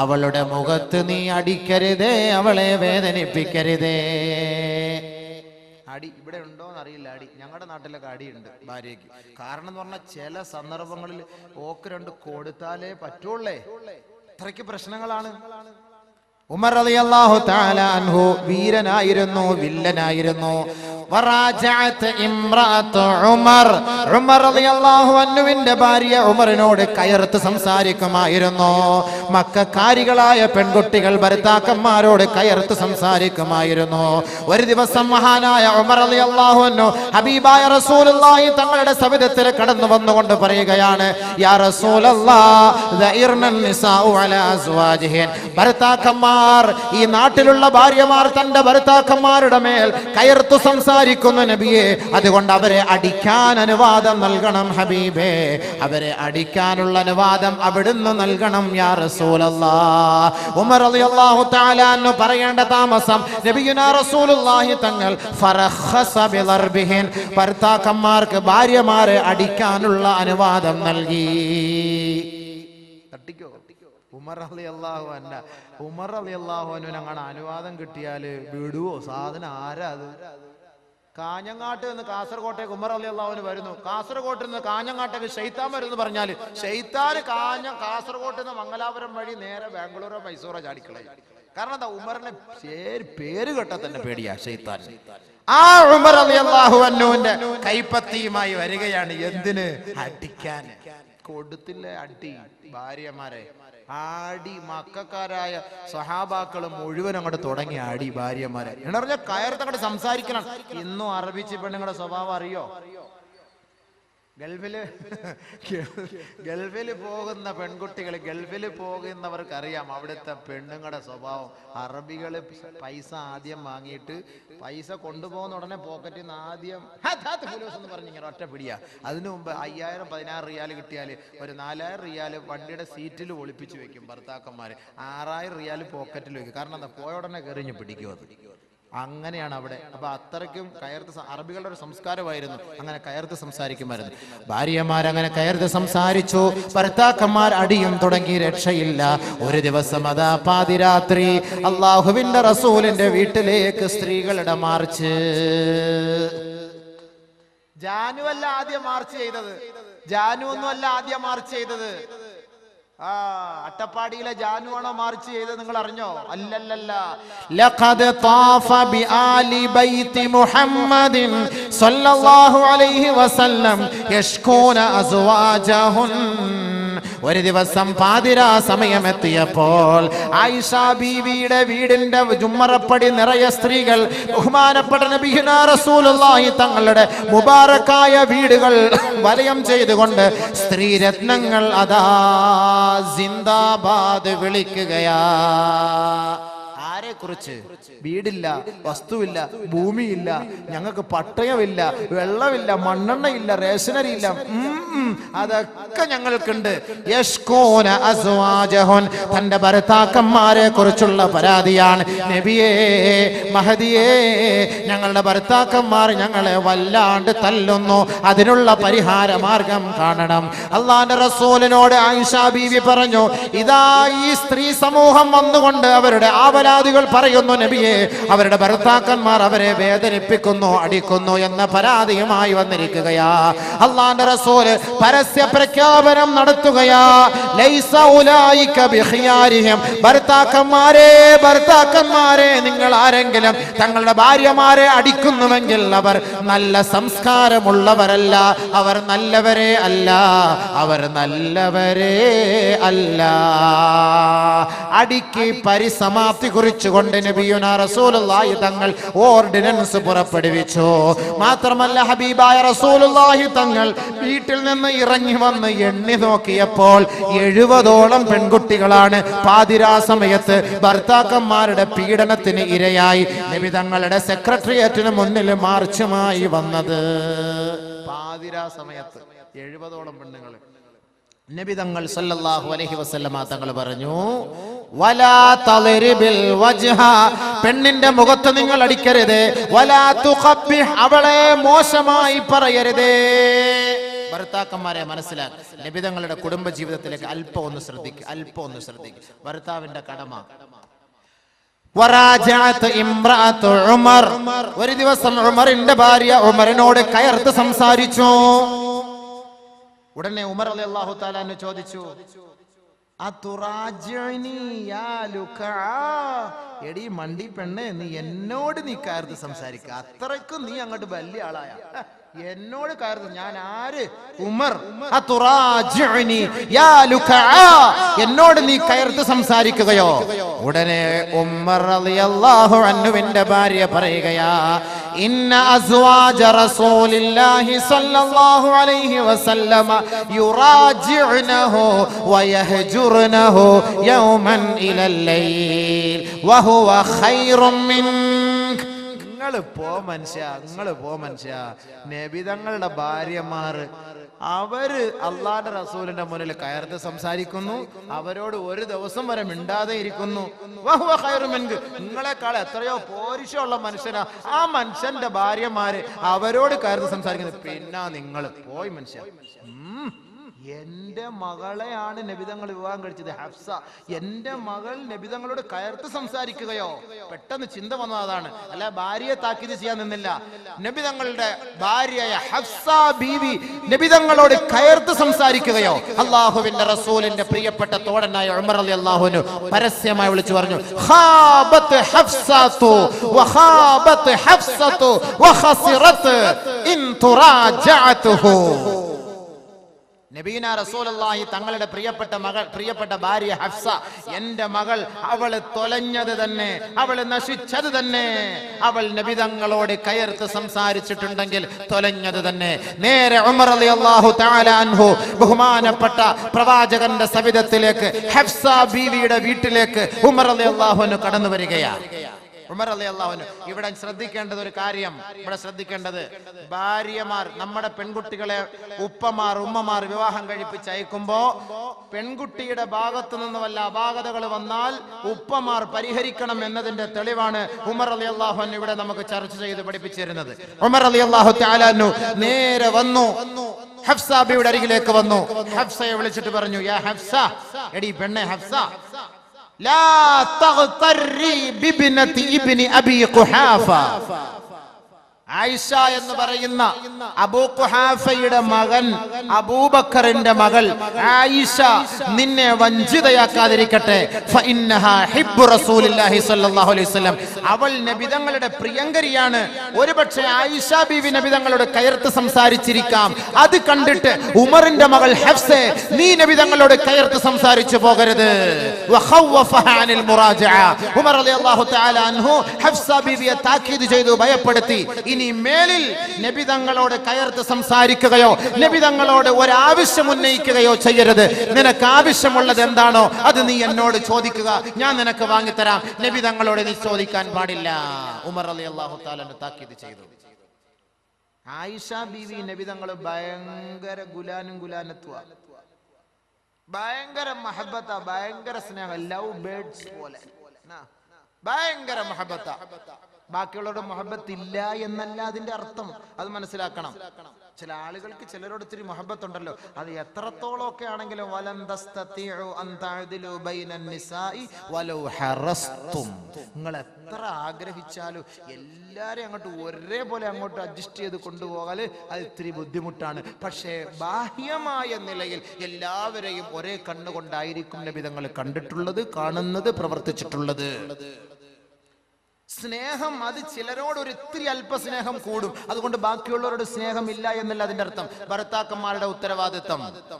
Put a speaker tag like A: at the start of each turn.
A: അവളുടെ മുഖത്ത് നീ അടിക്കരുതേ അവളെ വേദനിപ്പിക്കരുതേ. അടി ഇവിടെ ഉണ്ടോ എന്ന് അറിയില്ല അടി. ഞങ്ങളുടെ നാട്ടിലൊക്കെ അടിയുണ്ട് ഭാര്യയ്ക്ക്. കാരണം എന്ന് പറഞ്ഞാൽ ചില സന്ദർഭങ്ങളിൽ ഓക്ക് രണ്ട് കൊടുത്താലേ പറ്റുള്ളേ. അത്രയ്ക്ക് പ്രശ്നങ്ങളാണ്. ഉമർ റളിയല്ലാഹു തആല അൻഹു വീരനായിരുന്നു വില്ലനായിരുന്നു. വറാജഅത്ത് ഇംറഅത്ത് ഉമർ. ഉമർ റളിയല്ലാഹു അൻഹുവിന്റെ ഭാര്യ ഉമറിനോട് കയർത്ത് സംസാരിക്കുമായിരുന്നു. മക്കാരികളായ പെൺകുട്ടികൾ ഭർത്താക്കന്മാരോട് കയർത്ത് സംസാരിക്കുമായിരുന്നു. ഒരു ദിവസം മഹാനായ ഉമർ റളിയല്ലാഹു അൻഹു ഹബീബായ റസൂലുള്ളാഹി തങ്ങളുടെ സവിധത്തിൽ കടന്നു വന്നുകൊണ്ട് പറയുകയാണ് അലാ ഭർത്താക്കന്മാർ ഈ നാട്ടിലുള്ള ഭാര്യമാർ തന്റെ ഭർത്താക്കന്മാരുടെ മേൽ കയർത്തു സംസാരിക്കുന്ന നബിയെ അതുകൊണ്ട് അവരെ അടിക്കാൻ അനുവാദം നൽകണം ഹബീബേ. അവരെ അടിക്കാനുള്ള അനുവാദം അവിടുന്ന് നൽകണം യാ റസൂലല്ലാ. ഉമർ റളിയല്ലാഹു തആല എന്ന് പറയേണ്ട താമസം നബിയുനാ റസൂലുള്ളാഹി തങ്ങൾ ഫറഖസ ബിളർബിഹിൻ ഭർത്താക്കന്മാർക്ക് ഭാര്യമാരെ അടിക്കാനുള്ള അനുവാദം നൽകി. ഉമർ അലി അള്ളാഹു അല്ല അനുവാദം കിട്ടിയാൽ വിടുവോ? സാധനം ആരാ അത്? കാഞ്ഞങ്ങാട്ട് നിന്ന് കാസർകോട്ടേക്ക് ഉമർ അലി അള്ളാഹുവിന് വരുന്നു. കാസർകോട്ട് നിന്ന് കാഞ്ഞങ്ങാട്ടേക്ക് ഷെയ്ത്താൻ വരുന്നു പറഞ്ഞാൽ ഷെയ്ത്താൻ കാഞ്ഞ കാസർകോട്ട് നിന്ന് മംഗലാപുരം വഴി നേരെ ബാംഗ്ലൂരോ മൈസൂറോ ചാടിക്കളയും. കാരണം എന്താ ഉമറിനെ പേര് പേര് കേട്ട തന്നെ പേടിയാ ഷെയ്ത്താൻ. ആ ഉമർ അലി അള്ളാഹു അന്നുവിന്റെ കൈപ്പത്തിയുമായി വരികയാണ് എന്തിന്? അടിക്കാൻ. കൊടുത്തില്ല? അടി. ഭാര്യമാരെ. ആടി. മക്കാരായ സഹാബാക്കൾ മുഴുവൻ അങ്ങോട്ട് തുടങ്ങി ആടി ഭാര്യമാരെ. എന്നറിഞ്ഞ കയർത്ത് അങ്ങോട്ട് സംസാരിക്കണം. ഇന്നും അറബിച്ച് പെണ്ണുങ്ങളുടെ സ്വഭാവം അറിയോ? ഗൾഫിൽ ഗൾഫിൽ പോകുന്ന പെൺകുട്ടികൾ ഗൾഫിൽ പോകുന്നവർക്കറിയാം അവിടുത്തെ പെണ്ണുങ്ങളുടെ സ്വഭാവം. അറബികൾ പൈസ ആദ്യം വാങ്ങിയിട്ട് പൈസ കൊണ്ടുപോകുന്ന ഉടനെ പോക്കറ്റിൽ നിന്ന് ആദ്യം "ഹാത്ത് ഹാത്ത് ഫുലൂസ്" എന്ന് പറഞ്ഞ് ഇങ്ങനെ ഒറ്റ പിടിയാ. അതിനു മുമ്പ് അയ്യായിരം പതിനാറ് റിയാൽ കിട്ടിയാൽ ഒരു നാലായിരം റിയാൽ വണ്ടിയുടെ സീറ്റിൽ ഒളിപ്പിച്ചു വെക്കും ഭർത്താക്കന്മാര്. ആറായിരം റിയാൽ പോക്കറ്റിൽ വെക്കും. കാരണം എന്താ പോയ ഉടനെ കയറിഞ്ഞ് പിടിക്കും അത്. അങ്ങനെയാണ് അവിടെ. അപ്പൊ അത്രയ്ക്കും കയർത്ത് അറബികളുടെ ഒരു സംസ്കാരമായിരുന്നു. അങ്ങനെ കയർത്ത് സംസാരിക്കുമായിരുന്നു. ഭാര്യമാർ അങ്ങനെ കയർത്ത് സംസാരിച്ചു. ഭർത്താക്കന്മാർ അടിയും തുടങ്ങി രക്ഷയില്ല. ഒരു ദിവസം അതാ പാതിരാത്രി അള്ളാഹുവിന്റെ റസൂലിന്റെ വീട്ടിലേക്ക് സ്ത്രീകളുടെ മാർച്ച്. ജാനു അല്ല ആദ്യം മാർച്ച് ചെയ്തത്. ജാനു ഒന്നും അല്ല ആദ്യം മാർച്ച് ചെയ്തത്. ആ അട്ടപ്പാടിയിലെ ജാനുവാണോ മാർച്ച് ചെയ്തത് നിങ്ങൾ അറിഞ്ഞോ? അല്ലല്ലല്ല. താഫ ബി ആലി മുഹമ്മദിൻ അലൈഹി വസല്ലം യഷ്കൂന ഒരു ദിവസം പാതിരാ സമയമെത്തിയപ്പോൾ ആയിഷ ബീവിയുടെ വീടിന്റെ ജുമ്മറപ്പടി നിറയെ സ്ത്രീകൾ ബഹുമാനപ്പെട്ട റസൂലുള്ളാഹി തങ്ങളുടെ മുബാറക്കായ വീടുകൾ വലയം ചെയ്തുകൊണ്ട് സ്ത്രീരത്നങ്ങൾ അതാ സിന്ദാബാദ് വിളിക്കുകയാ. ആരെ കുറിച്ച് വീടില്ല വസ്തുവില്ല ഭൂമിയില്ല ഞങ്ങൾക്ക് പട്ടയമില്ല വെള്ളമില്ല മണ്ണെണ്ണയില്ല റേഷനരി ഇല്ല ഉം, ഉം, അതൊക്കെ ഞങ്ങൾക്കുണ്ട്. തന്റെ ഭർത്താക്കന്മാരെ കുറിച്ചുള്ള പരാതിയാണ്. നബിയേ മഹദിയേ ഞങ്ങളുടെ ഭർത്താക്കന്മാർ ഞങ്ങളെ വല്ലാണ്ട് തല്ലുന്നു. അതിനുള്ള പരിഹാര മാർഗം കാണണം. അള്ളാന്റെ റസൂലിനോട് ആയിഷാ ബീവി പറഞ്ഞു ഇതാ ഈ സ്ത്രീ സമൂഹം വന്നുകൊണ്ട് അവരുടെ ആപരാധികൾ പറയുന്നു നബിയെ. അവരുടെ ഭർത്താക്കന്മാർ അവരെ വേദനിപ്പിക്കുന്നു അടിക്കുന്നു എന്ന പരാതിയുമായി വന്നിരിക്കുകയാ. അള്ളാന്റെ റസൂൽ പരസ്യ പ്രഖ്യാപനം നടത്തുകയാ. ഭർത്താക്കന്മാരെ ഭർത്താക്കന്മാരെ നിങ്ങൾ ആരെങ്കിലും തങ്ങളുടെ ഭാര്യമാരെ അടിക്കുന്നുവെങ്കിൽ അവർ നല്ല സംസ്കാരമുള്ളവരല്ല. അവർ നല്ലവരെ അല്ല. അവർ നല്ലവരെ അല്ല. അടിക്ക് പരിസമാപ്തി കുറിച്ചുകൊണ്ട് നബിയുന റസൂലുള്ളാഹി തങ്ങൾ ഓർഡിനൻസ് പുറപ്പെടുവിച്ചു. മാത്രമല്ല ഹബീബായ റസൂലുള്ളാഹി തങ്ങൾ വീട്ടിൽ നിന്ന് ഇറങ്ങി വന്ന് എണ്ണി നോക്കിയപ്പോൾ എഴുപതോളം പെൺകുട്ടികളാണ്. പാതിരാ സമയത്ത് ഭർത്താക്കന്മാരുടെ പീഡനത്തിന് ഇരയായി. നബി തങ്ങളുടെ സെക്രട്ടേറിയറ്റിന് മുന്നിൽ മാർച്ചുമായി വന്നത്. പാതിരാ സമയത്ത് എഴുപതോളം പെണ്ണുങ്ങൾ നബി തങ്ങൾ സല്ലല്ലാഹു അലൈഹി വസല്ലമ തങ്ങൾ പറഞ്ഞു വലാ വജ്ഹ. പെണ്ണിന്റെ മുഖത്ത് നിങ്ങൾ അടിക്കരുത്. വലാ അവളെ മോശമായി പറയരുതേ. ഭർത്താക്കന്മാരെ മനസ്സിലാക്കി. ലഭിതങ്ങളുടെ കുടുംബ ജീവിതത്തിലേക്ക് അല്പം ഒന്ന് ശ്രദ്ധിക്കുക അല്പം ഒന്ന് ശ്രദ്ധിക്കുക ഭർത്താവിന്റെ കടമ. ഒരു ദിവസം ഉമറിന്റെ ഭാര്യ ഉമറിനോട് കയർത്ത് സംസാരിച്ചു. ഉടനെ ഉമർ അലി അള്ളാഹു താലാന്ന് ചോദിച്ചു എടി യാ ലുക്ആ?" എടീ മണ്ടി പെണ്ണെ നീ എന്നോട് നീ കയർത്ത് സംസാരിക്ക. അത്രയ്ക്കും നീ അങ്ങോട്ട് വലിയ ആളായ. എന്നോട് കയറുന്നു ഞാൻ ആര്? ഉമർ? എന്നോട് നീ കയർത്ത് സംസാരിക്കുകയോ? ഉടനെ ഉമർ റളിയല്ലാഹു അൻഹുവിന്റെ ഭാര്യ പറയുകയാ ഇന്ന അസ്വാജ റസൂലില്ലാഹി സ്വല്ലല്ലാഹു അലൈഹി വസല്ലമ യുറാജിഉനഹു വയഹജുറുനഹു യൗമൻ ഇലൽ ലൈൽ വഹുവ ഖൈറും മിൻക നിങ്ങൾ പോ മനുഷ്യ. നിങ്ങൾ പോ മനുഷ്യ. നബിതങ്ങളുടെ ഭാര്യമാർ അവർ അള്ളാന്റെ റസൂലിന്റെ മുന്നിൽ കയർത്ത് സംസാരിക്കുന്നു. അവരോട് ഒരു ദിവസം വരെ മിണ്ടാതെ ഇരിക്കുന്നു. നിങ്ങളെക്കാൾ എത്രയോ പോരിഷമുള്ള മനുഷ്യനാ. ആ മനുഷ്യന്റെ ഭാര്യമാര് അവരോട് കയർത്ത് സംസാരിക്കുന്നു. പിന്നെ നിങ്ങൾ പോയി മനുഷ്യ. എന്റെ മകളെയാണ് നബിതങ്ങൾ വിവാഹം കഴിച്ചത് ഹഫ്സ. എന്റെ മകൾ നബിതങ്ങളോട് കയർത്ത് സംസാരിക്കുകയോ? പെട്ടെന്ന് ചിന്ത വന്നതാണ്. അല്ല ഭാര്യയെ താക്കീത് ചെയ്യാൻ നിന്നില്ല. നബിതങ്ങളുടെ ഭാര്യയായ ഹഫ്സ ബീവി നബിതങ്ങളോട് കയർത്ത് സംസാരിക്കുകയോ? അള്ളാഹുവിന്റെ റസൂലിന്റെ പ്രിയപ്പെട്ട തോടനായ ഉമർ അലി അള്ളാഹുവിന് പരസ്യമായി വിളിച്ചു പറഞ്ഞു ഖാബത്ത് ഹഫ്സത്തു വഖാബത്ത് ഹഫ്സത്തു ഇൻ തുറാജഅതുഹു. നബീന റസൂലുള്ളാഹി തങ്ങളുടെ പ്രിയപ്പെട്ട മകൾ പ്രിയപ്പെട്ട ഭാര്യ ഹഫ്സ എന്റെ മകൾ അവൾ തൊലഞ്ഞത് തന്നെ അവൾ നശിച്ചത് തന്നെ. അവൾ നബിതങ്ങളോട് കയർത്ത് സംസാരിച്ചിട്ടുണ്ടെങ്കിൽ തൊലഞ്ഞത് തന്നെ. നേരെ ഉമർ ബഹുമാനപ്പെട്ട പ്രവാചകന്റെ സവിധത്തിലേക്ക് ഹഫ്സ ബീവിയുടെ വീട്ടിലേക്ക് ഉമർ അൻഹു കടന്നു വരികയാണ്. ഉമർ അലി അള്ളാഹുന് ഇവിടെ ശ്രദ്ധിക്കേണ്ടത് ഒരു കാര്യം. ഇവിടെ ശ്രദ്ധിക്കേണ്ടത് ഭാര്യമാർ നമ്മുടെ പെൺകുട്ടികളെ ഉപ്പമാർ ഉമ്മമാർ വിവാഹം കഴിപ്പിച്ച് അയക്കുമ്പോ പെൺകുട്ടിയുടെ ഭാഗത്തു നിന്ന് വല്ല അപാകതകൾ വന്നാൽ ഉപ്പമാർ പരിഹരിക്കണം എന്നതിന്റെ തെളിവാണ് ഉമർ അലി അള്ളാഹുൻ ഇവിടെ നമുക്ക് ചർച്ച ചെയ്ത് പഠിപ്പിച്ചിരുന്നത്. ഉമർ അലി അള്ളാഹു താലാനു നേരെ വന്നു. ഹഫ്സ ബിയുടെ അരികിലേക്ക് വന്നു. ഹഫ്സയെ വിളിച്ചിട്ട് പറഞ്ഞു യാ ഹഫ്സ എടി പെണ്ണെ ഹഫ്സ لا تغتري بابنة ابن أبي قحافة. ആയിഷ എന്ന് പറയുന്ന അബൂ ഖുഹാഫയുടെ മകൻ അബൂബക്കറിന്റെ മകൾ. ആയിഷ നിന്നെ വഞ്ചിതയാക്കാതിരിക്കട്ടെ. അവൾ നബിതങ്ങളുടെ പ്രിയങ്കരിയാണ്. ഒരുപക്ഷെ ആയിഷ ബീവി നബിതങ്ങളോട് കയർത്ത് സംസാരിച്ചിരിക്കാം. അത് കണ്ടിട്ട് ഉമറിന്റെ മകൾ ഹെഫ്സെ നീ നബിതങ്ങളോട് കയർത്ത് സംസാരിച്ചു പോകരുത്. ഉമർ ബീവിയെ താക്കീത് ചെയ്തു ഭയപ്പെടുത്തി. ഇനി മേലിൽ നബി തങ്ങളോട് കയർത്ത് സംസാരിക്കുകയോ നബി തങ്ങളോട് ഒരാവശ്യം ഉന്നയിക്കുകയോ ചെയ്യരുത്. നിനക്ക് ആവശ്യമുള്ളത് എന്താണോ അത് നീ എന്നോട് ചോദിക്കുക. ഞാൻ നിനക്ക് വാങ്ങിത്തരാം. നബി തങ്ങളോട് നീ ചോദിക്കാൻ പാടില്ല. ഉമർ അലി അള്ളാഹു താക്കീത് ചെയ്തു. ആയിഷ ബീവി നബിതങ്ങൾ ഭയങ്കര ഗുലാനും ഗുലാനത്വ. ഭയങ്കര മഹബത്ത ഭയങ്കര സ്നേഹം. ലവ് ബേഡ്സ് പോലെ. ഭയങ്കര മഹബത്ത. ബാക്കിയുള്ളവരുടെ മൊഹബത്ത് ഇല്ല എന്നല്ല അതിന്റെ അർത്ഥം. അത് മനസ്സിലാക്കണം. ചില ആളുകൾക്ക് ചിലരോട് ഇത്തിരി മൊഹബത്ത് ഉണ്ടല്ലോ അത് എത്രത്തോളം ഒക്കെ ആണെങ്കിലും നിങ്ങൾ എത്ര ആഗ്രഹിച്ചാലും എല്ലാരെയും അങ്ങോട്ട് ഒരേപോലെ അങ്ങോട്ട് അഡ്ജസ്റ്റ് ചെയ്ത് കൊണ്ടുപോകാൻ അത് ഇത്തിരി ബുദ്ധിമുട്ടാണ്. പക്ഷേ ബാഹ്യമായ നിലയിൽ എല്ലാവരെയും ഒരേ കണ്ണുകൊണ്ടായിരിക്കും നബിതങ്ങൾ കണ്ടിട്ടുള്ളത് കാണുന്നത് പ്രവർത്തിച്ചിട്ടുള്ളത്. സ്നേഹം അത് ചിലരോട് ഒരു ഇത്തിരി അല്പസ്നേഹം കൂടും. അതുകൊണ്ട് ബാക്കിയുള്ളവരോട് സ്നേഹം ഇല്ല എന്നല്ല അതിന്റെ അർത്ഥം. ഭർത്താക്കന്മാരുടെ ഉത്തരവാദിത്തം